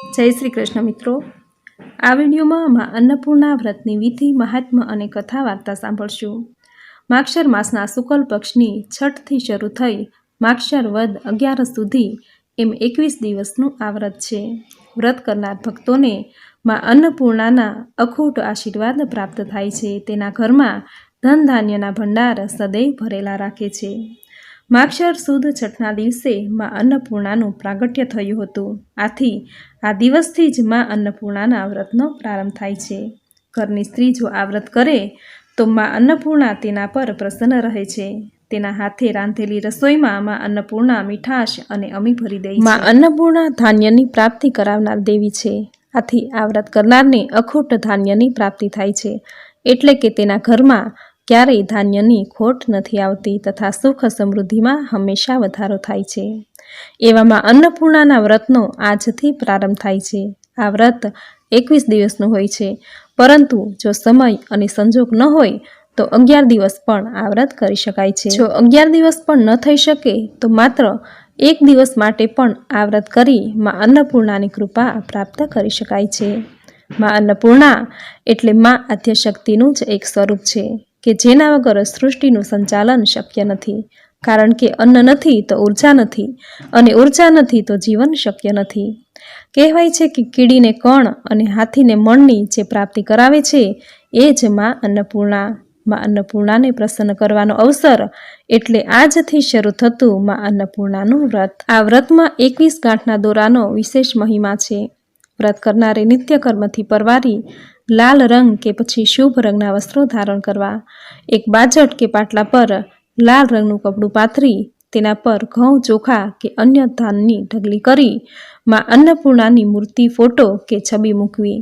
જય શ્રી કૃષ્ણ મિત્રો. આ વિડીયોમાં મા અન્નપૂર્ણા વ્રતની વિધિ મહાત્મ્ય અને કથા વાર્તા સાંભળશું. માક્ષર માસના શુકલ પક્ષની છઠથી શરૂ થઈ માક્ષર વદ અગિયાર સુધી એમ એકવીસ દિવસનું આ વ્રત છે. વ્રત કરનાર ભક્તોને મા અન્નપૂર્ણાના અખૂટ આશીર્વાદ પ્રાપ્ત થાય છે. તેના ઘરમાં ધન ધાન્યના ભંડાર સદૈવ ભરેલા રાખે છે. માક્ષર સુદ છઠના દિવસે માં અન્નપૂર્ણાનું પ્રાગટ્ય થયું હતું. આથી આ દિવસથી જ માં અન્નપૂર્ણાના વ્રતનો પ્રારંભ થાય છે. ઘરની સ્ત્રી જો આ વ્રત કરે, તો માં અન્નપૂર્ણા તેના પર પ્રસન્ન રહે છે. તેના હાથે રાંધેલી રસોઈમાં માં અન્નપૂર્ણા મીઠાશ અને અમી ભરી દે માં અન્નપૂર્ણા ધાન્યની પ્રાપ્તિ કરાવનાર દેવી છે. આથી આ વ્રત કરનારને અખૂટ ધાન્યની પ્રાપ્તિ થાય છે. એટલે કે તેના ઘરમાં ક્યારેય ધાન્યની ખોટ નથી આવતી તથા સુખ સમૃદ્ધિમાં હંમેશા વધારો થાય છે. એવામાં અન્નપૂર્ણાના વ્રતનો આજથી પ્રારંભ થાય છે. આ વ્રત એકવીસ દિવસનું હોય છે. પરંતુ જો સમય અને સંજોગ ન હોય, તો અગિયાર દિવસ પણ આ વ્રત કરી શકાય છે. જો અગિયાર દિવસ પણ ન થઈ શકે, તો માત્ર એક દિવસ માટે પણ આ વ્રત કરી માં અન્નપૂર્ણાની કૃપા પ્રાપ્ત કરી શકાય છે. માં અન્નપૂર્ણા એટલે માં આદ્યશક્તિનું જ એક સ્વરૂપ છે. કે જેના વગર સૃષ્ટિનું સંચાલન શક્ય નથી. કારણ કે અન્ન નથી તો ઊર્જા નથી અને ઊર્જા નથી તો જીવન શક્ય નથી. કહેવાય છે કે કીડીને કણ અને હાથીને મણની જે પ્રાપ્તિ કરાવે છે, એ જ માં અન્નપૂર્ણા. માં અન્નપૂર્ણાને પ્રસન્ન કરવાનો અવસર એટલે આજથી શરૂ થતું માં અન્નપૂર્ણાનું વ્રત. આ વ્રતમાં એકવીસ ગાંઠના દોરાનો વિશેષ મહિમા છે. વ્રત કરનારે નિત્યકર્મથી પરવારી લાલ રંગ કે પછી શુભ રંગના વસ્ત્રો ધારણ કરવા, એક બાજટ કે પાટલા પર લાલ રંગનું કપડું પાથરી, તેના પર ઘઉં, ચોખા કે અન્ય ધાનની ઢગલી કરી, માં અન્નપૂર્ણાની મૂર્તિ, ફોટો કે છબી મૂકવી,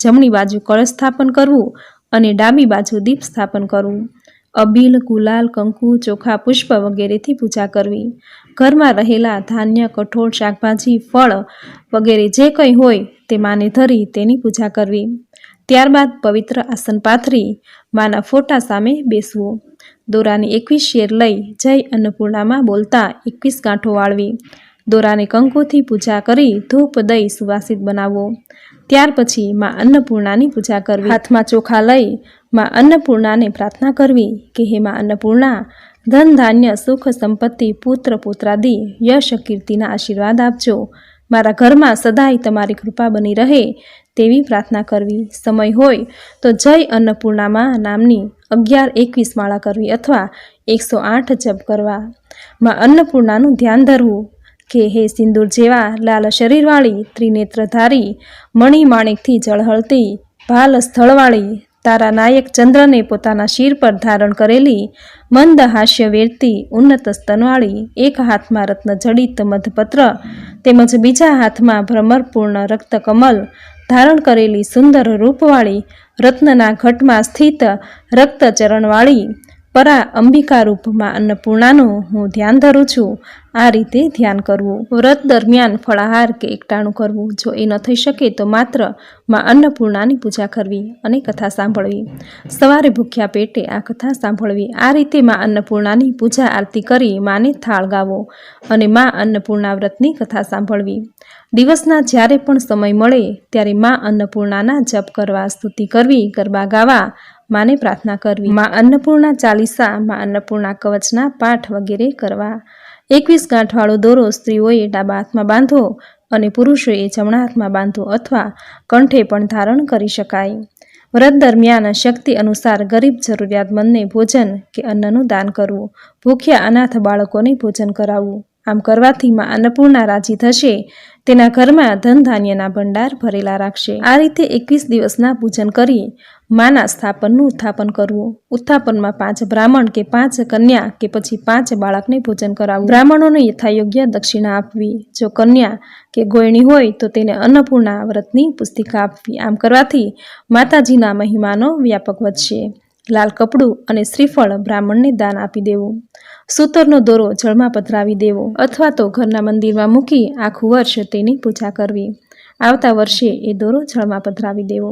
જમણી બાજુ કળશ સ્થાપન કરવું અને ડાબી બાજુ દીપ સ્થાપન કરવું. અબીલ, ગુલાલ, કંકુ, ચોખા, પુષ્પ વગેરેથી પૂજા કરવી. ઘરમાં રહેલા ધાન્ય, કઠોળ, શાકભાજી, ફળ વગેરે જે કંઈ હોય તે માને ધરી તેની પૂજા કરવી. ત્યારબાદ પવિત્ર આસન પાથરી માના ફોટા સામે બેસવું. દોરાની એકવીસ શેર લઈ જય અન્નપૂર્ણામાં બોલતા એકવીસ ગાંઠો વાળવી. દોરાને કંકુથી પૂજા કરી ધૂપ દઈ સુવાસિત બનાવવો. ત્યાર પછી માં અન્નપૂર્ણાની પૂજા કરવી. હાથમાં ચોખા લઈ માં અન્નપૂર્ણાને પ્રાર્થના કરવી કે હે માં અન્નપૂર્ણા, ધન ધાન્ય, સુખ સંપત્તિ, પુત્ર પુત્રાદિ, યશ કીર્તિના આશીર્વાદ આપજો. મારા ઘરમાં સદાય તમારી કૃપા બની રહે તેવી પ્રાર્થના કરવી. સમય હોય તો જય અન્નપૂર્ણામાં નામની અગિયાર એકવીસ માળા કરવી અથવા એકસો આઠ જપ કરવા. માં અન્નપૂર્ણાનું ધ્યાન ધરવું. કે હે સિંદૂર જેવા લાલ શરીરવાળી ત્રિનેત્રધારી, મણિ માણેકથી જળહળતી, ભાલ સ્થળવાળી, તારા નાયક ચંદ્રને પોતાના શિર પર ધારણ કરેલી, મંદ હાસ્ય વેરતી, ઉન્નત સ્તનવાળી, એક હાથમાં રત્ન જડિત મધપત્ર, તેમજ બીજા હાથમાં ભ્રમરપૂર્ણ રક્તકમલ ધારણ કરેલી સુંદર રૂપવાળી, રત્નના ઘટમાં સ્થિત રક્તચરણવાળી પરા અંબિકા રૂપમાં અન્નપૂર્ણાનું હું ધ્યાન ધરું છું. આ રીતે ધ્યાન કરવું. વ્રત દરમિયાન ફળાહાર કે એકટાણું કરવું. જો એ ન થઈ શકે તો માત્રમાં અન્નપૂર્ણાની પૂજા કરવી અને કથા સાંભળવી. સવારે ભૂખ્યા પેટે આ કથા સાંભળવી. આ રીતે માં અન્નપૂર્ણાની પૂજા આરતી કરી માને થાળ ગાવો અને માં અન્નપૂર્ણા વ્રતની કથા સાંભળવી. દિવસના જ્યારે પણ સમય મળે, ત્યારે માં અન્નપૂર્ણાના જપ કરવા, સ્તુતિ કરવી, ગરબા ગાવા માને પ્રાર્થના કરવી. માં અન્નપૂર્ણા ચાલીસા, માં અન્નપૂર્ણા કવચના પાઠ વગેરે કરવા. એકવીસ ગાંઠવાળો દોરો સ્ત્રીઓએ ડાબા હાથમાં બાંધો અને પુરુષોએ જમણા હાથમાં બાંધો અથવા કંઠે પણ ધારણ કરી શકાય. વ્રત દરમિયાન શક્તિ અનુસાર ગરીબ જરૂરિયાતમંદને ભોજન કે અન્નનું દાન કરવું. ભૂખ્યા અનાથ બાળકોને ભોજન કરાવવું. આમ કરવાથી માં અન્નપૂર્ણા રાજી થશે તેના ઘરમાં ધન ધાન્યના ભંડાર ભરેલા રાખશે. આ રીતે એકવીસ દિવસના પૂજન કરી માના સ્થાપનનું ઉત્થાપન કરવું. ઉત્થાપનમાં પાંચ બ્રાહ્મણ કે પાંચ કન્યા કે પછી પાંચ બાળકને ભોજન કરાવવું. બ્રાહ્મણોને યથાયોગ્ય દક્ષિણા આપવી. જો કન્યા કે ગોયણી હોય તો તેને અન્નપૂર્ણા વ્રતની પુસ્તિકા આપવી. આમ કરવાથી માતાજીના મહિમાનો વ્યાપક વધશે. લાલ કપડું અને શ્રીફળ બ્રાહ્મણને દાન આપી દેવું. સૂતરનો દોરો જળમાં પધરાવી દેવો અથવા તો ઘરના મંદિરમાં મૂકી આખું વર્ષ તેની પૂજા કરવી. આવતા વર્ષે એ દોરો જળમાં પધરાવી દેવો.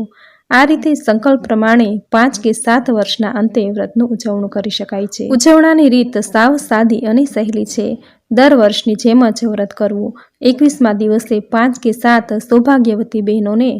આ રીતે સંકલ્પ પ્રમાણે પાંચ કે સાત વર્ષના અંતે વ્રતનું ઉજવણું કરી શકાય છે. ઉજવણાની રીત સાવ સાદી અને સહેલી છે. દર વર્ષની જેમ જ વ્રત કરવું. એકવીસમા દિવસે પાંચ કે સાત સૌભાગ્યવતી બહેનોને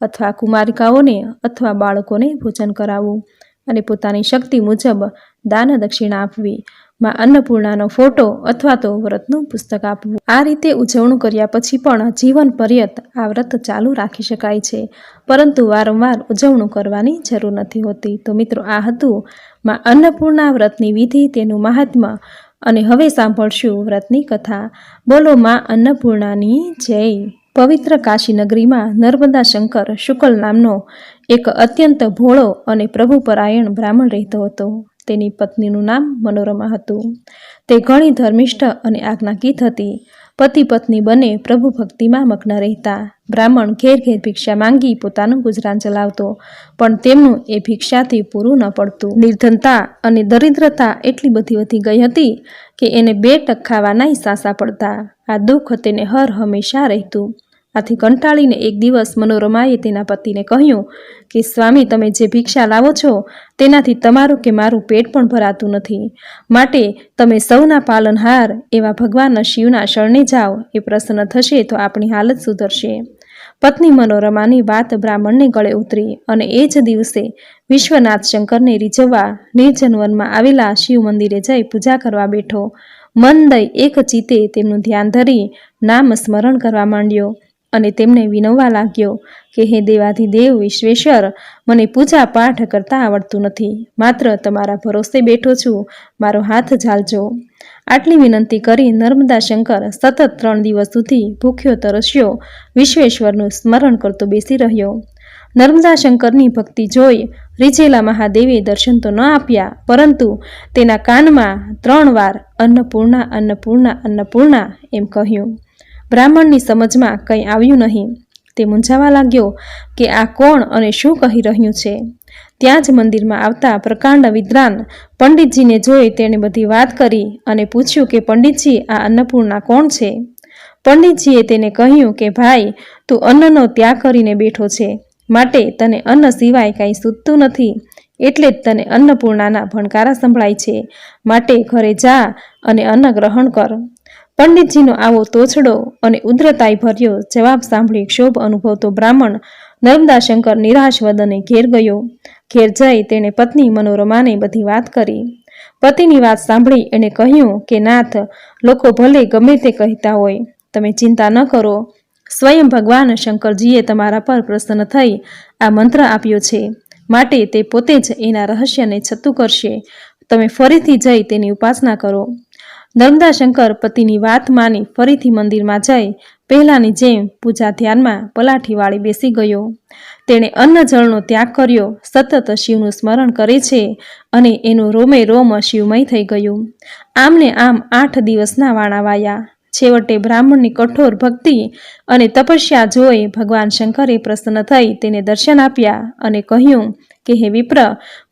અથવા કુમારિકાઓને અથવા બાળકોને ભોજન કરાવવું અને પોતાની શક્તિ મુજબ દાન દક્ષિણા આપવી. માં અન્નપૂર્ણાનો ફોટો અથવા તો વ્રતનું પુસ્તક આપવું. આ રીતે ઉજવણું કર્યા પછી પણ જીવન પર્યત આ વ્રત ચાલુ રાખી શકાય છે. પરંતુ વારંવાર ઉજવણું કરવાની જરૂર નથી હોતી. તો મિત્રો, આ હતું માં અન્નપૂર્ણા વ્રતની વિધિ, તેનું મહાત્મ્ય અને હવે સાંભળશું વ્રતની કથા. બોલો માં અન્નપૂર્ણાની જય. પવિત્ર કાશી નગરીમાં નર્મદા શંકર શુકલ નામનો એક અત્યંત ભોળો અને પ્રભુપરાયણ બ્રાહ્મણ રહેતો હતો. તેની પત્નીનું નામ મનોરમા હતું. તે ઘણી ધર્મિષ્ઠ અને આજ્ઞાકીત હતી. પતિ પત્ની બંને પ્રભુ ભક્તિમાં મગ્ન રહેતા. બ્રાહ્મણ ઘેર ઘેર ભિક્ષા માંગી પોતાનું ગુજરાન ચલાવતો, પણ તેમનું એ ભિક્ષાથી પૂરું ન પડતું. નિર્ધનતા અને દરિદ્રતા એટલી બધી વધી ગઈ હતી કે એને બે ટક ખાવાનાય સાસા પડતા. આ દુઃખ તેને હર હંમેશા રહેતું. આથી કંટાળીને એક દિવસ મનોરમાએ તેના પતિને કહ્યું કે, સ્વામી, તમે જે ભિક્ષા લાવો છો, તેનાથી તમારું કે મારું પેટ પણ ભરાતું નથી. માટે તમે સૌના પાલનહાર એવા ભગવાન શિવના શરણે જાઓ. એ પ્રસન્ન થશે તો આપણી હાલત સુધરશે. પત્ની મનોરમાની વાત બ્રાહ્મણને ગળે ઉતરી અને એ જ દિવસે વિશ્વનાથ શંકરને રીઝવવા નિર્જનવનમાં આવેલા શિવ મંદિરે જઈ પૂજા કરવા બેઠો. મન દઈ એક ચિત્તે તેમનું ધ્યાન ધરી નામ સ્મરણ કરવા માંડ્યો. અને તેમને વિનવવા લાગ્યો કે, હે દેવાધિદેવ વિશ્વેશ્વર, મને પૂજા પાઠ કરતા આવડતું નથી. માત્ર તમારા ભરોસે બેઠો છું. મારો હાથ ઝાલજો. આટલી વિનંતી કરી નર્મદા શંકર સતત ત્રણ દિવસ સુધી ભૂખ્યો તરસ્યો. વિશ્વેશ્વરનું સ્મરણ કરતો બેસી રહ્યો. નર્મદા શંકરની ભક્તિ જોઈ રીજેલા મહાદેવે દર્શન તો ન આપ્યા, પરંતુ તેના કાનમાં ત્રણ વાર અન્નપૂર્ણા અન્નપૂર્ણા અન્નપૂર્ણા એમ કહ્યું. બ્રાહ્મણની સમજમાં કંઈ આવ્યું નહીં. તે મૂંઝાવા લાગ્યો કે આ કોણ અને શું કહી રહ્યું છે? ત્યાં જ મંદિરમાં આવતા પ્રકાંડ વિદ્વાન પંડિતજીને જોઈ તેણે બધી વાત કરી અને પૂછ્યું કે પંડિતજી, આ અન્નપૂર્ણા કોણ છે? પંડિતજીએ તેને કહ્યું કે, ભાઈ, તું અન્નનો ત્યાગ કરીને બેઠો છે. માટે તને અન્ન સિવાય કાંઈ સૂતતું નથી. એટલે જ તને અન્નપૂર્ણાના ભણકારા સંભળાય છે. માટે ઘરે જા અને અન્ન ગ્રહણ કર. પંડિતજીનો આવો તોછડો અને ઉદ્રતાઈ ભર્યો જવાબ સાંભળી ક્ષોભ અનુભવતો બ્રાહ્મણ નર્મદાશંકર નિરાશ વદને ઘેર ગયો. ઘેર જઈ તેણે પત્ની મનોરમાને બધી વાત કરી. પતિની વાત સાંભળી એણે કહ્યું કે, નાથ, લોકો ભલે ગમે તે કહેતા હોય, તમે ચિંતા ન કરો. સ્વયં ભગવાન શંકરજીએ તમારા પર પ્રસન્ન થઈ આ મંત્ર આપ્યો છે. માટે તે પોતે જ એના રહસ્યને છતું કરશે. તમે ફરીથી જઈ તેની ઉપાસના કરો. નર્મદા શંકર પતિની વાત માની ફરીથી મંદિરમાં જઈ પહેલાંની જેમ પૂજા ધ્યાનમાં પલાઠી વાળી બેસી ગયો. તેણે અન્ન જળનો ત્યાગ કર્યો, સતત શિવનું સ્મરણ કરે છે અને એનું રોમે રોમ શિવમય થઈ ગયું. આમને આમ આઠ દિવસના વાણા વાયા. છેવટે બ્રાહ્મણની કઠોર ભક્તિ અને તપસ્યા જોઈ ભગવાન શંકરે પ્રસન્ન થઈ તેને દર્શન આપ્યા અને કહ્યું કે, હે વિપ્ર,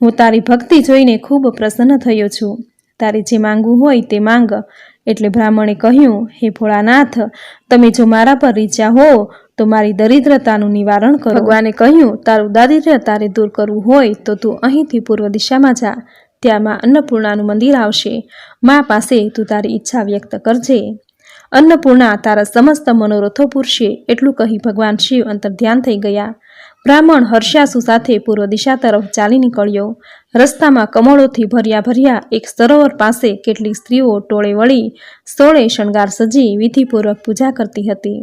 હું તારી ભક્તિ જોઈને ખૂબ પ્રસન્ન થયો છું. તારે જે માંગવું હોય તે માંગ. એટલે બ્રાહ્મણે કહ્યું, હે ભોળાનાથ, તમે જો મારા પર રીચ્યા હો, તો મારી દરિદ્રતાનું નિવારણ કરો. ભગવાને કહ્યું, તારું દારિદ્ર્ય તારે દૂર કરવું હોય, તો તું અહીંથી પૂર્વ દિશામાં જા. ત્યાં માં અન્નપૂર્ણાનું મંદિર આવશે. મા પાસે તું તારી ઈચ્છા વ્યક્ત કરજે. અન્નપૂર્ણા તારા સમસ્ત મનોરથો પૂરશે એટલું કહી ભગવાન શિવ અંતર ધ્યાન થઈ ગયા. બ્રાહ્મણ હર્ષાસુ સાથે પૂર્વ દિશા તરફ ચાલી નીકળ્યો. રસ્તામાં કમળોથી ભર્યા ભર્યા એક સરોવર પાસે કેટલીક સ્ત્રીઓ ટોળે વળી સોળે શણગાર સજી વિધિપૂર્વક પૂજા કરતી હતી.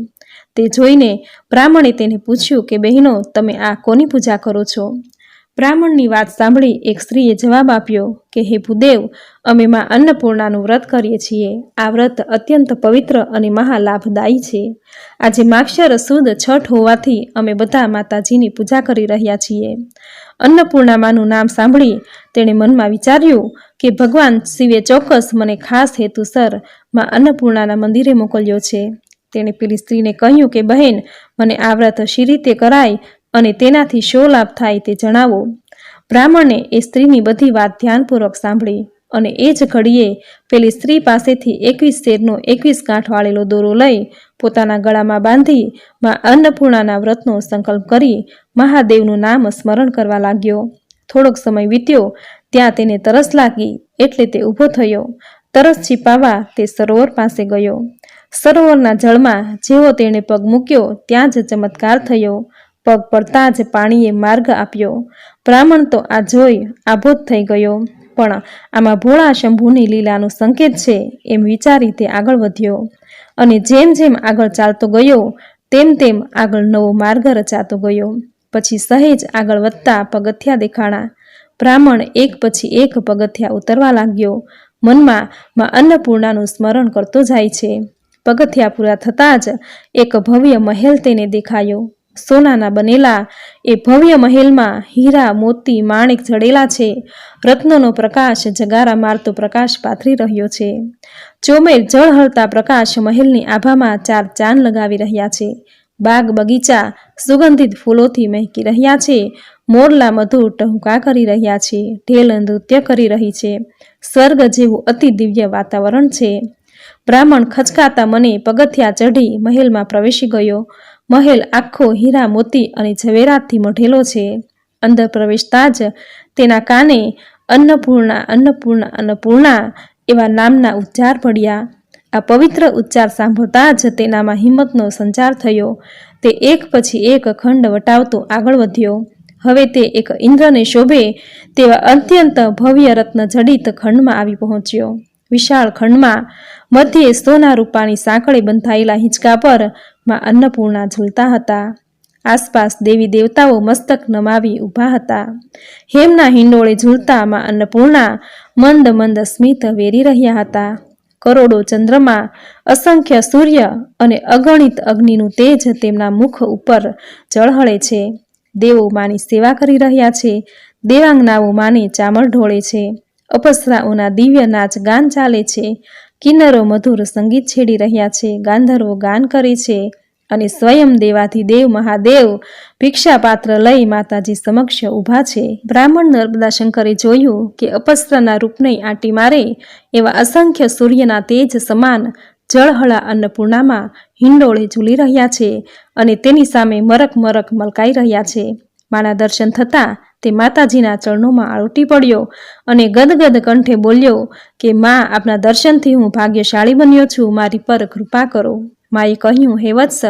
તે જોઈને બ્રાહ્મણે તેને પૂછ્યું કે બહેનો, તમે આ કોની પૂજા કરો છો? બ્રાહ્મણની વાત સાંભળી એક સ્ત્રીએ જવાબ આપ્યો કે, હે ભૂદેવ, અમે માં અન્નપૂર્ણાનું વ્રત કરીએ છીએ. આ વ્રત અત્યંત પવિત્ર અને મહાલાભદાયી છે. આજે માક્ષર સુદ છઠ હોવાથી અમે બધા માતાજીની પૂજા કરી રહ્યા છીએ. અન્નપૂર્ણામાનું નામ સાંભળી તેણે મનમાં વિચાર્યું કે, ભગવાન શિવે ચોક્કસ મને ખાસ હેતુસરમાં અન્નપૂર્ણાના મંદિરે મોકલ્યો છે. તેણે પેલી સ્ત્રીને કહ્યું કે, બહેન, મને આ વ્રત શી રીતે કરાય અને તેનાથી શો લાભ થાય તે જણાવો. બ્રાહ્મણે એ સ્ત્રીની બધી વાત ધ્યાનપૂર્વક સાંભળી અને એ જ ઘડીએ પેલી સ્ત્રી પાસેથી એકવીસ શેરનો એકવીસ ગાંઠ વાળેલો દોરો લઈ પોતાના ગળામાં બાંધી મા અન્નપૂર્ણાના વ્રતનો સંકલ્પ કરી મહાદેવનું નામ સ્મરણ કરવા લાગ્યો. થોડોક સમય વીત્યો, ત્યાં તેને તરસ લાગી એટલે તે ઊભો થયો. તરસ છીપાવા તે સરોવર પાસે ગયો. સરોવરના જળમાં જેવો તેણે પગ મૂક્યો, ત્યાં જ ચમત્કાર થયો. પગ પડતા જ પાણીએ માર્ગ આપ્યો. બ્રાહ્મણ તો આ જોઈ આભૂત થઈ ગયો. પણ આમાં ભોળા શંભુની લીલાનો સંકેત છે એમ વિચારી તે આગળ વધ્યો. અને જેમ જેમ આગળ ચાલતો ગયો, તેમ તેમ આગળ નવો માર્ગ રચાતો ગયો. પછી સહેજ આગળ વધતા પગથિયા દેખાણા. બ્રાહ્મણ એક પછી એક પગથિયા ઉતરવા લાગ્યો. મનમાં માં અન્નપૂર્ણાનું સ્મરણ કરતો જાય છે. પગથિયા પૂરા થતાં જ એક ભવ્ય મહેલ તેને દેખાયો. સોનાના બનેલા એ ભવ્ય મહેલમાં હીરા, મોતી, માણેક જડેલા છે. રત્નોનો પ્રકાશ જગારા મારતો પ્રકાશ પાથરી રહ્યો છે. ચોમેર જળહળતા પ્રકાશ મહેલની આભામાં ચાર ચાંદ લગાવી રહ્યા છે. બાગ બગીચા સુગંધિત ફૂલોથી મહેકી રહ્યા છે. મોરલા મધુર ટહુકા કરી રહ્યા છે. ઢેલ નૃત્ય કરી રહી છે. સ્વર્ગ જેવું અતિ દિવ્ય વાતાવરણ છે. બ્રાહ્મણ ખચકાતા મને પગથિયા ચઢી મહેલમાં પ્રવેશી ગયો. મહેલ આખો હીરા મોતી અને ઝવેરાતથી મઢેલો છે. અંદર પ્રવેશતા જ તેના કાને અન્નપૂર્ણા અન્નપૂર્ણા અન્નપૂર્ણા એવા નામના ઉચ્ચાર પડ્યા. આ પવિત્ર ઉચ્ચાર સાંભળતા જ તેનામાં હિંમતનો સંચાર થયો. તે એક પછી એક ખંડ વટાવતો આગળ વધ્યો. હવે તે એક ઇન્દ્રને શોભે તેવા અત્યંત ભવ્ય રત્ન જડિત ખંડમાં આવી પહોંચ્યો. વિશાળ ખંડમાં મધ્યે સોના રૂપાની સાંકળે બંધાયેલા હિંચકા પર માં અન્નપૂર્ણા ઝૂલતા હતા. આસપાસ દેવી દેવતાઓ મસ્તક નમાવી ઊભા હતા. હેમના હિંડોળે ઝૂલતા માં અન્નપૂર્ણા મંદ મંદ સ્મિત વેરી રહ્યા હતા. કરોડો ચંદ્રમા, અસંખ્ય સૂર્ય અને અગણિત અગ્નિનું તેજ તેમના મુખ ઉપર ઝળહળે છે. દેવો માની સેવા કરી રહ્યા છે. દેવાંગનાઓ માને ચામર ઢોળે છે. અપસરાઓના દિવ્ય નાચ ગાન ચાલે છે. કિન્નરો મધુર સંગીત છેડી રહ્યા છે, ગાંધર્વો ગાન કરે છે અને સ્વયં દેવાથી દેવ મહાદેવ ભિક્ષાપાત્ર લઈ માતાજી સમક્ષ ઊભા છે. બ્રાહ્મણ નર્મદા શંકરે જોયું કે અપસ્ત્રના રૂપને આંટી મારે એવા અસંખ્ય સૂર્યના તેજ સમાન જળહળા અન્નપૂર્ણામાં હિંડોળે ઝૂલી રહ્યા છે અને તેની સામે મરક મરક મલકાઈ રહ્યા છે. માના દર્શન થતાં તે માતાજીના ચરણોમાં આળોટી પડ્યો અને ગદગદ કંઠે બોલ્યો કે, માં, આપના દર્શનથી હું ભાગ્યશાળી બન્યો છું. મારી પર કૃપા કરો. માએ કહ્યું, હે વત્સ,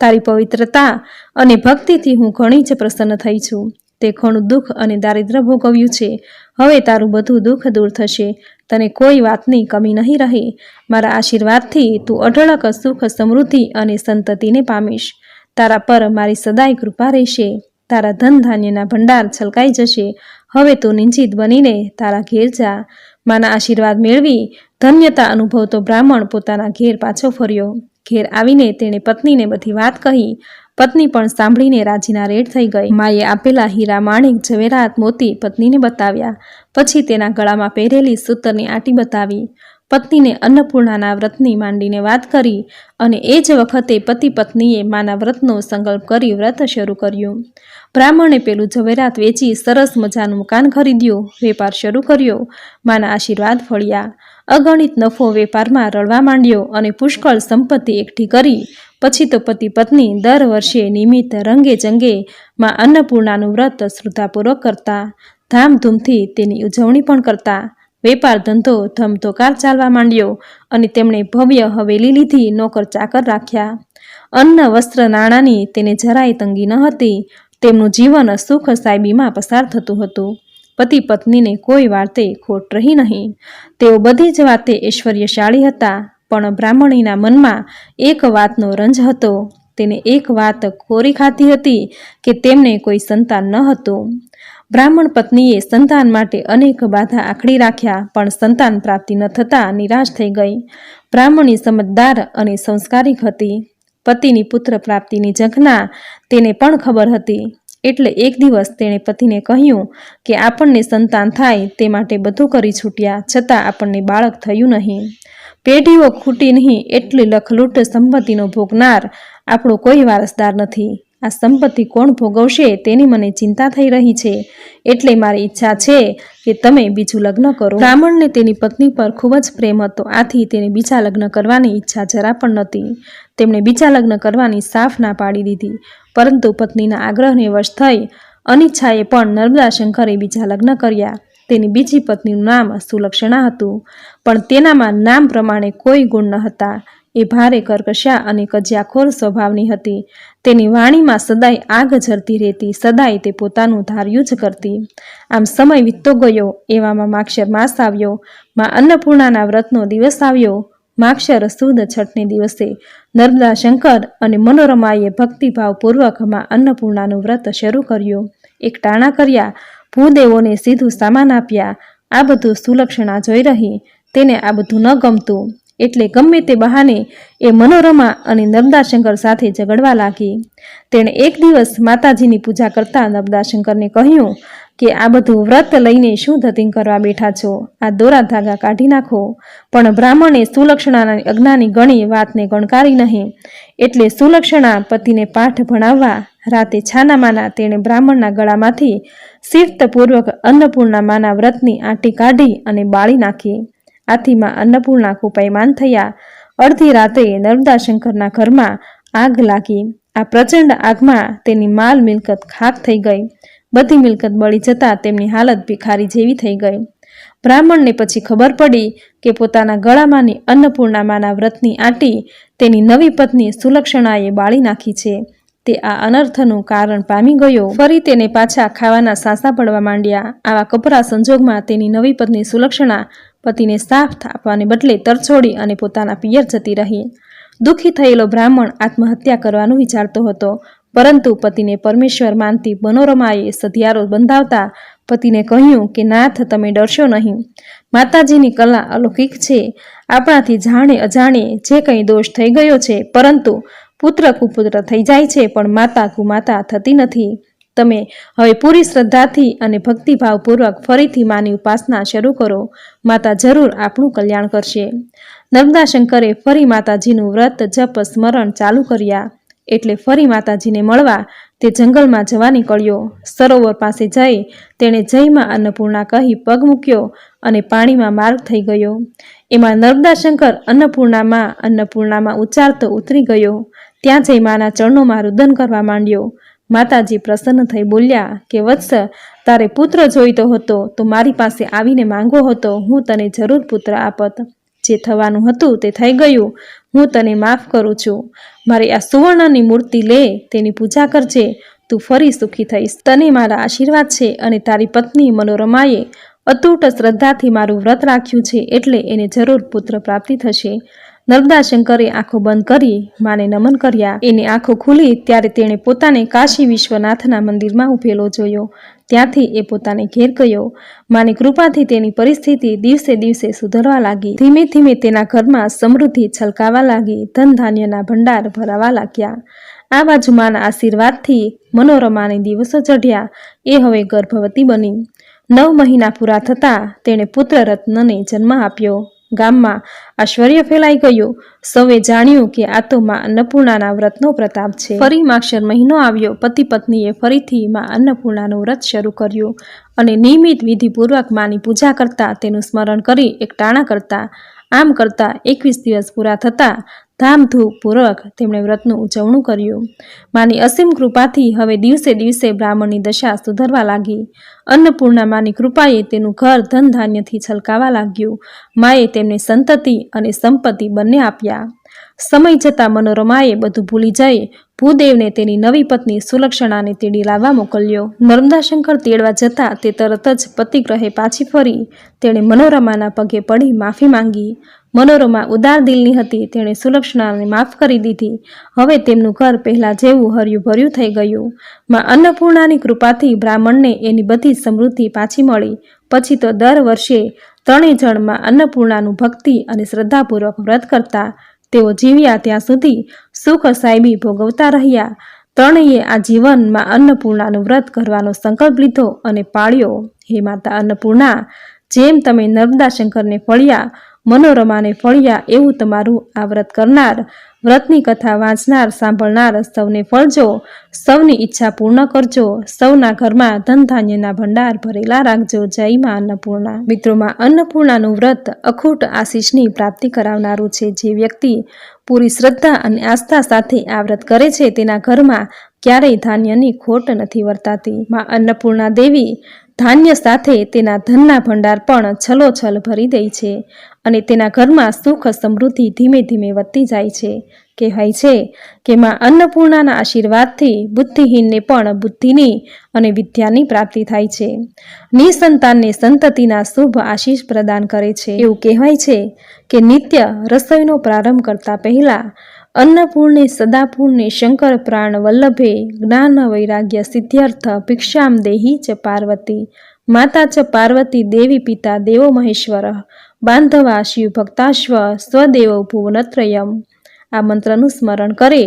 તારી પવિત્રતા અને ભક્તિથી હું ઘણી જ પ્રસન્ન થઈ છું. તે ઘણું દુઃખ અને દારિદ્ર્ય ભોગવ્યું છે. હવે તારું બધું દુઃખ દૂર થશે. તને કોઈ વાતની કમી નહીં રહે. મારા આશીર્વાદથી તું અઢળક સુખ સમૃદ્ધિ અને સંતતિને પામીશ. તારા પર મારી સદાય કૃપા રહેશે. તારા ધન ધાન્યના ભંડાર છલકાઈ જશે. હવે તું નિંચિત બનીને તારા ઘેર જા. માના આશીર્વાદ મેળવી. ધન્યતા અનુભવતો બ્રાહ્મણ પોતાના ઘેર પાછો ફર્યો. ઘેર આવીને તેણે પત્નીને બધી વાત કહી. પત્ની પણ સાંભળીને રાજીના રેડ થઈ ગઈ. માએ આપેલા હીરા માણેક ઝવેરાત મોતી પત્નીને બતાવ્યા. પછી તેના ગળામાં પહેરેલી સૂતરની આંટી બતાવી. પત્નીને અન્નપૂર્ણાના વ્રતની માંડીને વાત કરી અને એ જ વખતે પતિ પત્નીએ માના વ્રતનો સંકલ્પ કરી વ્રત શરૂ કર્યું. બ્રાહ્મણે પેલું ઝવેરાત વેચી સરસ મજાનું મકાન ખરીદ્યું, વેપાર શરૂ કર્યો, માના આશીર્વાદ ફળ્યા. અગણિત નફો વેપારમાં રળવા માંડ્યો અને પુષ્કળ સંપત્તિ એકઠી કરી. પછી તો પતિ પત્ની દર વર્ષે નિમિત્ત રંગે ચંગે માં અન્નપૂર્ણાનું વ્રત શ્રદ્ધાપૂર્વક કરતા, ધામધૂમથી તેની ઉજવણી પણ કરતા. વેપાર ધંધો ધમધોકાર ચાલવા માંડ્યો અને તેમણે ભવ્ય હવેલી લીધી, નોકર ચાકર રાખ્યા. અન્ન, વસ્ત્ર, નાણાંની તેને જરાય તંગી ન હતી. તેમનું જીવન સુખ સાહેબીમાં પસાર થતું હતું. પતિ પત્નીને કોઈ વાર્તે ખોટ રહી નહીં. તેઓ બધી જ વાતે ઐશ્વર્યશાળી હતા, પણ બ્રાહ્મણીના મનમાં એક વાતનો રંજ હતો. તેને એક વાત કોરી ખાતી હતી કે તેમને કોઈ સંતાન ન હતું. બ્રાહ્મણ પત્નીએ સંતાન માટે અનેક બાધા આખડી રાખ્યા, પણ સંતાન પ્રાપ્તિ ન થતાં નિરાશ થઈ ગઈ. બ્રાહ્મણી સમજદાર અને સંસ્કારિક હતી. પતિની પુત્ર પ્રાપ્તિની ઝંખના તેને પણ ખબર હતી. એટલે એક દિવસ તેણે પતિને કહ્યું કે આપણને સંતાન થાય તે માટે બધું કરી છૂટ્યા, છતાં આપણને બાળક થયું નહીં. પેઢીઓ ખૂટી નહીં એટલી લખલૂટ સંપત્તિનો ભોગનાર આપણો કોઈ વારસદાર નથી. આ સંપત્તિ કોણ ભોગવશે તેની મને ચિંતા થઈ રહી છે. એટલે મારી ઈચ્છા છે કે તમે બીજું લગ્ન કરો. બ્રાહ્મણને તેની પત્ની પર ખૂબ જ પ્રેમ હતો. આથી તેને બીજા લગ્ન કરવાની ઈચ્છા જરા પણ નહોતી. તેમણે બીજા લગ્ન કરવાની સાફ ના પાડી દીધી. પરંતુ પત્નીના આગ્રહને વશ થઈ અનિચ્છાએ પણ નર્મદા શંકરે બીજા લગ્ન કર્યા. તેની બીજી પત્નીનું નામ સુલક્ષણા હતું. પણ તેનામાં નામ પ્રમાણે કોઈ ગુણ ન હતા એ ભારે કર્કશા અને કજિયાખોર સ્વભાવની હતી. તેની વાણીમાં સદાય આગ ઝરતી રહેતી, સદાય તે પોતાનું ધાર્યું જ કરતી. આમ સમય વીતતો ગયો, એવામાં માક્ષર માસ આવ્યો, માં અન્નપૂર્ણાના વ્રતનો દિવસ આવ્યો, માક્ષર સુદ છઠને દિવસે નર્મદા શંકર અને મનોરમાએ ભક્તિભાવપૂર્વકમાં અન્નપૂર્ણાનું વ્રત શરૂ કર્યું. એક ટાણા કર્યા, ભૂદેવોને સીધું સામાન આપ્યા, આ બધું સુલક્ષણા જોઈ રહી, તેને આ બધું ન ગમતું. એટલે ગમે તે બહાને એ મનોરમા અને નર્મદાશંકર સાથે ઝઘડવા લાગી. તેણે એક દિવસ માતાજીની પૂજા કરતા નર્મદાશંકરને કહ્યું કે, આ બધું વ્રત લઈને શું ધતિંગ કરવા બેઠા છો? આ દોરા ધાગા કાઢી નાખો. પણ બ્રાહ્મણે સુલક્ષણાના અજ્ઞાની ગણી વાતને ગણકારી નહીં. એટલે સુલક્ષણા પતિને પાઠ ભણાવવા રાતે છાનામાના તેણે બ્રાહ્મણના ગળામાંથી શિફ્તપૂર્વક અન્નપૂર્ણા માના વ્રતની આંટી કાઢી અને બાળી નાખી. આથી અન્નપૂર્ણા કુપાયમાન થયા. અડધી રાતે નર્મદાશંકરના ઘરમાં આગ લાગી. આ પ્રચંડ આગમાં તેની માલ મિલકત ખાક થઈ ગઈ. બધી મિલકત બળી જતાં તેમની હાલત ભિખારી જેવી થઈ ગઈ. બ્રાહ્મણને પછી ખબર પડી કે પોતાના ગળામાંની અન્નપૂર્ણામાના વ્રતની આંટી તેની નવી પત્ની સુલક્ષણાએ બાળી નાખી છે. તે આ અનર્થનું કારણ પામી ગયો. ફરી તેને પાછા ખાવાના સાંસા પડવા માંડ્યા. આવા કપરા સંજોગમાં તેની નવી પત્ની સુલક્ષણા પતિને સાફ આપવાને બદલે તરછોડી અને પોતાના પિયર જતી રહી. દુઃખી થયેલો બ્રાહ્મણ આત્મહત્યા કરવાનું વિચારતો હતો. પરંતુ પતિને પરમેશ્વર માનતી મનોરમાએ સધિયારો બંધાવતા પતિને કહ્યું કે, નાથ, તમે ડરશો નહીં. માતાજીની કલા અલૌકિક છે. આપણાથી જાણે અજાણે જે કંઈ દોષ થઈ ગયો છે, પરંતુ પુત્ર કુપુત્ર થઈ જાય છે, પણ માતા કુમાતા થતી નથી. તમે હવે પૂરી શ્રદ્ધાથી અને ભક્તિભાવપૂર્વક ફરીથી માની ઉપાસના શરૂ કરો. માતા જરૂર આપણું કલ્યાણ કરશે. નર્મદા શંકરે ફરી માતાજીનું વ્રત, જપ, સ્મરણ ચાલુ કર્યા. એટલે ફરી માતાજીને મળવા તે જંગલમાં જવા નીકળ્યો. સરોવર પાસે જઈ તેણે જયમાં અન્નપૂર્ણા કહી પગ મૂક્યો અને પાણીમાં માર્ગ થઈ ગયો. એમાં નર્મદા શંકર અન્નપૂર્ણામાં અન્નપૂર્ણામાં ઉચ્ચારતો ઉતરી ગયો. ત્યાં જઈ માના ચરણોમાં રુદન કરવા માંડ્યો. માતાજી પ્રસન્ન થઈ બોલ્યા કે, વત્સ, તારે પુત્ર જોઈતો હતો તો મારી પાસે આવીને માંગો હતો. હું તને જરૂર પુત્ર આપત. જે થવાનું હતું તે થઈ ગયું. હું તને માફ કરું છું. મારી આ સુવર્ણની મૂર્તિ લે, તેની પૂજા કરજે. તું ફરી સુખી થઈશ. તને મારા આશીર્વાદ છે અને તારી પત્ની મનોરમાએ અતૂટ શ્રદ્ધાથી મારું વ્રત રાખ્યું છે એટલે એને જરૂર પુત્ર પ્રાપ્તિ થશે. નર્મદા શંકરે આંખો બંધ કરી માને નમન કર્યા. એની આંખો ખુલી ત્યારે તેણે પોતાને કાશી વિશ્વનાથના મંદિરમાં ઉભેલો જોયો. ત્યાંથી એ પોતાને ઘેર ગયો. માની કૃપાથી તેની પરિસ્થિતિ દિવસે દિવસે સુધરવા લાગી. ધીમે ધીમે તેના ઘરમાં સમૃદ્ધિ છલકાવા લાગી. ધન ધાન્યના ભંડાર ભરાવા લાગ્યા. આ બાજુ માના આશીર્વાદથી મનોરમાને દિવસો ચઢ્યા. એ હવે ગર્ભવતી બની. નવ મહિના પૂરા થતાં તેણે પુત્ર રત્નને જન્મ આપ્યો. ગામમાં ઐશ્વર્ય ફેલાઈ ગયું. સૌએ જાણ્યું કે આ તો માં અન્નપૂર્ણાના વ્રતનો પ્રતાપ છે. ફરી માક્ષર મહિનો આવ્યો. પતિ પત્નીએ ફરીથી માં અન્નપૂર્ણાનું વ્રત શરૂ કર્યું અને નિયમિત વિધિપૂર્વક માની પૂજા કરતા તેનું સ્મરણ કરી એક ટાણા કરતા. આમ કરતા એકવીસ દિવસ પૂરા થતા ધામધૂમપૂર્વક તેમણે વ્રતનું ઉજવણું કર્યું. માની અસીમ કૃપાથી હવે દિવસે દિવસે બ્રાહ્મણની દશા સુધરવા લાગી. અન્નપૂર્ણા માની કૃપાએ તેનું ઘર ધન ધાન્યથી છલકાવા લાગ્યું. માએ તેમને સંતતિ અને સંપત્તિ બંને આપ્યા. સમય જતાં મનોરમાએ બધું ભૂલી જઈ ભૂદેવને તેની નવી પત્ની સુલક્ષણાને તેડી લાવવા મોકલ્યો. નર્મદાશંકર તેડવા જતાં તે તરત જ પતિગ્રહે પાછી ફરી. તેણે મનોરમાના પગે પડી માફી માંગી. મનોરમા ઉદાર દિલની હતી, તેણે સુલક્ષણાને માફ કરી દીધી. હવે તેમનું ઘર પહેલાં જેવું હર્યું ભર્યું થઈ ગયું. માં અન્નપૂર્ણાની કૃપાથી બ્રાહ્મણને એની બધી સમૃદ્ધિ પાછી મળી. પછી તો દર વર્ષે ત્રણેય જણમાં અન્નપૂર્ણાનું ભક્તિ અને શ્રદ્ધાપૂર્વક વ્રત કરતા. તેઓ જીવ્યા ત્યાં સુધી સુખ સાહેબી ભોગવતા રહ્યા. ત્રણેય આ જીવનમાં અન્નપૂર્ણાનું વ્રત કરવાનો સંકલ્પ લીધો અને પાળ્યો. હે માતા અન્નપૂર્ણા, જેમ તમે નર્મદા શંકરને ફળ્યા મનોરમાને ફળ્યા એવું તમારું આ વ્રત કરનાર, વ્રતની કથા વાંચનાર, સાંભળનાર સૌને ફળજો. સૌની ઈચ્છા પૂર્ણ કરજો. સૌના ઘરમાં ધન ધાન્યના ભંડાર ભરેલા રાખજો. જય માં અન્નપૂર્ણા. મિત્રોમાં, અન્નપૂર્ણાનું વ્રત અખૂટ આશીષની પ્રાપ્તિ કરાવનારું છે. જે વ્યક્તિ પૂરી શ્રદ્ધા અને આસ્થા સાથે આ વ્રત કરે છે, તેના ઘરમાં ક્યારેય ધાન્યની ખોટ નથી વર્તાતી. માં અન્નપૂર્ણા દેવી ધાન્ય સાથે તેના ધનના ભંડાર પણ છલોછલ ભરી દે છે. અને તેના ઘરમાં સુખ સમૃદ્ધિ ધીમે ધીમે વધતી જાય છે. કહેવાય છે કે માં અન્નપૂર્ણાના આશીર્વાદથી બુદ્ધિહીનને પણ બુદ્ધિની અને વિદ્યાની પ્રાપ્તિ થાય છે. નિસંતાનને સંતતિના શુભ આશીષ પ્રદાન કરે છે. એવું કહેવાય છે કે નિત્ય રસોઈનો પ્રારંભ કરતા પહેલા અન્નપૂર્ણે સદાપૂર્ણે શંકર પ્રાણ વલ્લભે જ્ઞાન વૈરાગ્ય સિદ્ધ્યર્થ ભિક્ષામ દેહી ચ પાર્વતી. માતા ચ પાર્વતી દેવી પિતા દેવો મહેશ્વર. બાંધવા શિવ ભક્તાશ્વ સ્વદેવો ભુવનત્રયમ। આ મંત્રનું સ્મરણ કરે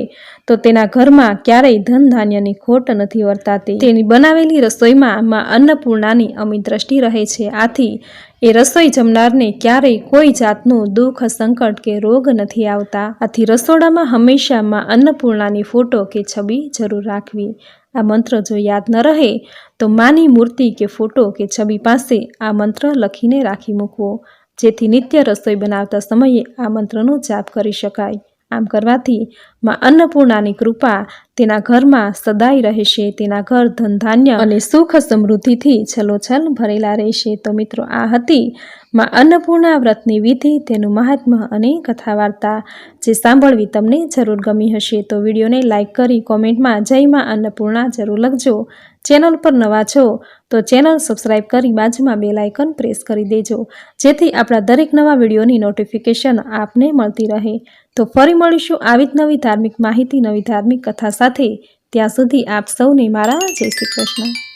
તો તેના ઘરમાં ક્યારેય ધન ધાન્યની ખોટ નથી વર્તાતી। તેની બનાવેલી રસોઈમાં માં અન્નપૂર્ણાની અમિત દ્રષ્ટિ રહે છે। આથી એ રસોઈ જમનારને ક્યારેય કોઈ જાતનું દુઃખ, સંકટ કે રોગ નથી આવતા। આથી રસોડામાં હંમેશા માં અન્નપૂર્ણાની ફોટો કે છબી જરૂર રાખવી। આ મંત્ર જો યાદ ન રહે તો માની મૂર્તિ કે ફોટો કે છબી પાસે આ મંત્ર લખીને રાખી મૂકવો। જેથી નિત્ય રસોઈ બનાવતા સમયે આ મંત્રનો જાપ કરી શકાય. આમ કરવાથી માં અન્નપૂર્ણાની કૃપા તેના ઘરમાં સદાય રહેશે, તેના ઘર ધન ધાન્ય અને સુખ સમૃદ્ધિથી છલોછલ ભરેલા રહેશે. તો મિત્રો, આ હતી માં અન્નપૂર્ણા વ્રતની વિધિ, તેનું મહાત્મ્ય અને કથા વાર્તા જે સાંભળવી તમને જરૂર ગમી હશે. તો વિડીયોને લાઇક કરી કોમેન્ટમાં જય માં અન્નપૂર્ણા જરૂર લખજો. ચેનલ પર નવા છો, તો ચેનલ સબસ્ક્રાઇબ કરી બાજુમાં બે લાઇકન પ્રેસ કરી દેજો. જેથી આપણા દરેક નવા વિડીયોની નોટિફિકેશન આપને મળતી રહે. તો ફરી મળીશું આવી જ નવી ધાર્મિક માહિતી, નવી ધાર્મિક કથા સાથે. ત્યાં સુધી આપ સૌને મારા જય શ્રી કૃષ્ણ.